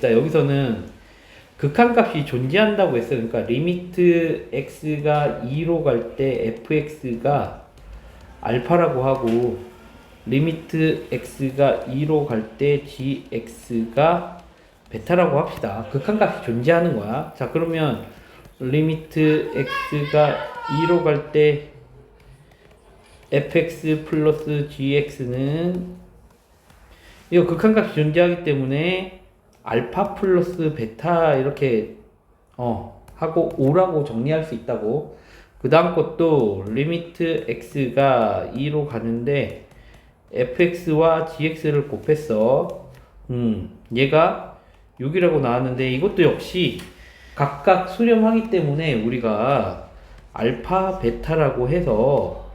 봅시다. 여기서는 극한값이 존재한다고 했어요. 그러니까 리미트 x가 2로 갈 때 fx가 알파라고 하고 리미트 x가 2로 갈 때 gx가 베타라고 합시다. 극한값이 존재하는 거야. 자, 그러면 리미트 x가 2로 갈 때 fx 플러스 gx는 이거 극한값이 존재하기 때문에 알파 플러스 베타 이렇게 어 하고 5라고 정리할 수 있다고 그 다음 것도 리미트 x가 2로 가는데 fx와 gx를 곱했어 음 얘가 6이라고 나왔는데 이것도 역시 각각 수렴하기 때문에 우리가 알파 베타라고 해서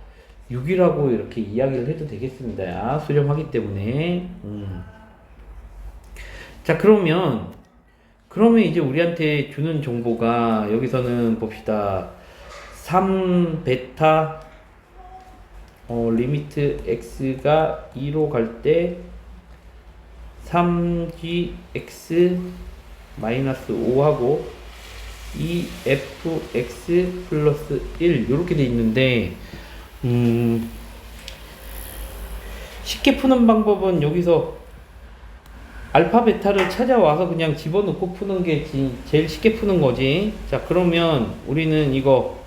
6이라고 이렇게 이야기를 해도 되겠습니다. 수렴하기 때문에. 음. 자, 그러면, 그러면 이제 우리한테 주는 정보가 여기서는 봅시다. 3 베타, 어, 리미트 x가 2로 갈 때 3gx 마이너스 5하고 2fx 플러스 1 이렇게 돼 있는데 음, 쉽게 푸는 방법은 여기서 알파 베타를 찾아와서 그냥 집어넣고 푸는 게 지- 제일 쉽게 푸는 거지. 자, 그러면 우리는 이거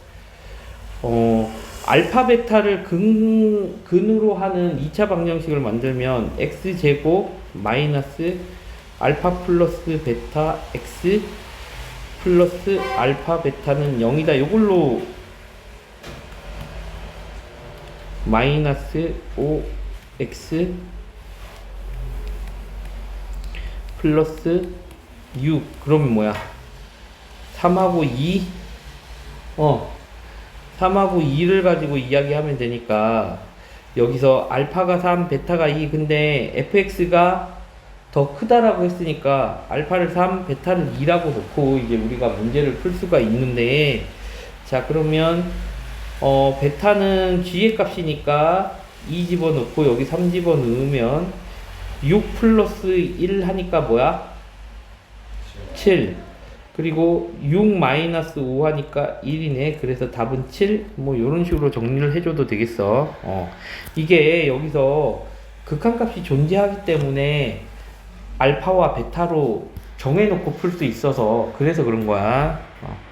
어, 알파 베타를 근, 근으로 하는 2차 방정식을 만들면 x 제곱 마이너스 알파 플러스 베타 x 플러스 알파 베타는 0이다. 이걸로 마이너스 5x 플러스 6 그러면 뭐야? 3하고 2 어. 3하고 2를 가지고 이야기하면 되니까 여기서 알파가 3 베타가 2 근데 fx가 더 크다라고 했으니까 알파를 3 베타를 2라고 놓고 이제 우리가 문제를 풀 수가 있는데 자 그러면 어, 베타는 g의 값이니까 2 집어넣고 여기 3 집어넣으면 6 플러스 1 하니까 뭐야? 7. 그리고 6 마이너스 5 하니까 1이네. 그래서 답은 7. 뭐 이런 식으로 정리를 해줘도 되겠어. 어. 이게 여기서 극한값이 존재하기 때문에 알파와 베타로 정해놓고 풀 수 있어서 그래서 그런 거야. 어.